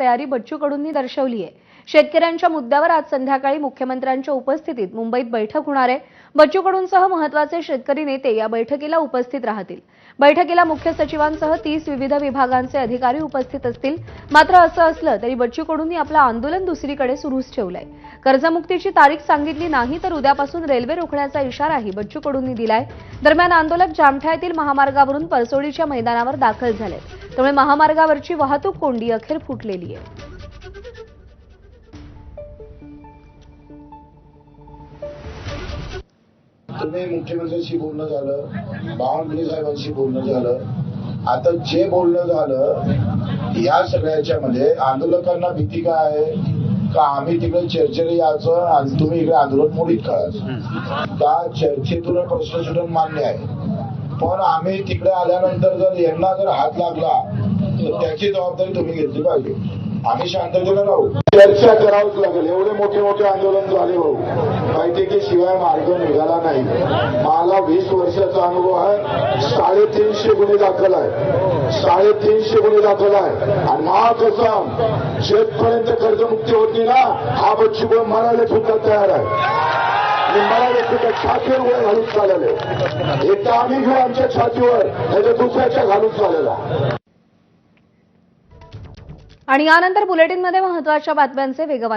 तयारी बच्चू कडूंनी दर्शवली आहे शेतकऱ्यांच्या मुद्द्यावर आज संध्याकाळी मुख्यमंत्र्यांच्या उपस्थितीत मुंबईत बैठक होणार आहे. बच्चू कडूंसह महत्त्वाचे शेतकरी नेते या बैठकीला उपस्थित राहतील. बैठकीला मुख्य सचिवांसह तीस विविध विभागांचे अधिकारी उपस्थित असतील. मात्र असं असलं तरी बच्चू कडूंनी आपलं आंदोलन दुसरीकडे सुरूच ठेवलंय. कर्जमुक्तीची तारीख सांगितली नाही तर उद्यापासून रेल्वे रोखण्याचा इशाराही बच्चू कडूंनी दिलाय. दरम्यान आंदोलक जामठा येथील महामार्गावरून परसोडीच्या मैदानावर दाखल झालेत. त्यामुळे महामार्गावरची वाहतूक कोंडी अखेर फुटलेली आहे. तुम्ही मुख्यमंत्र्यांशी बोलणं झालं बावनकुळे साहेबांशी बोलणं झालं. आता जे बोलणं झालं या सगळ्याच्या मध्ये आंदोलकांना भीती काय आहे? का आम्ही तिकडे चर्चेला यायचं आणि तुम्ही इकडे आंदोलन मोडीत करायचं त्या चर्चेतून प्रश्न सुटून मान्य आहे? पण आम्ही तिकडे आल्यानंतर जर यांना जर हात लागला तर त्याची जबाबदारी तुम्ही घेतली पाहिजे. आम्ही शांततेला राहू. चर्चा करावंच लागेल. एवढे मोठे मोठे आंदोलन झाले हो. भाऊ माहिती की शिवाय मार्ग निघाला नाही. मला वीस वर्षाचा अनुभव आहे. साडेतीनशे गुन्हे दाखल आहे. साडेतीनशे गुन्हे दाखल आहे. आणि महा कसम शेतपर्यंत कर्जमुक्ती होती ना हा बच्चू मरायला सुद्धा तयार आहे. तिथे मरायला छातीवर वर घालून चालले. एकदा आम्ही घेऊ आमच्या छातीवर त्याच्या दुसऱ्याच्या घालून चाललेला आणि यानंतर बुलेटिनमध्ये महत्त्वाच्या बातम्यांचे वेगवान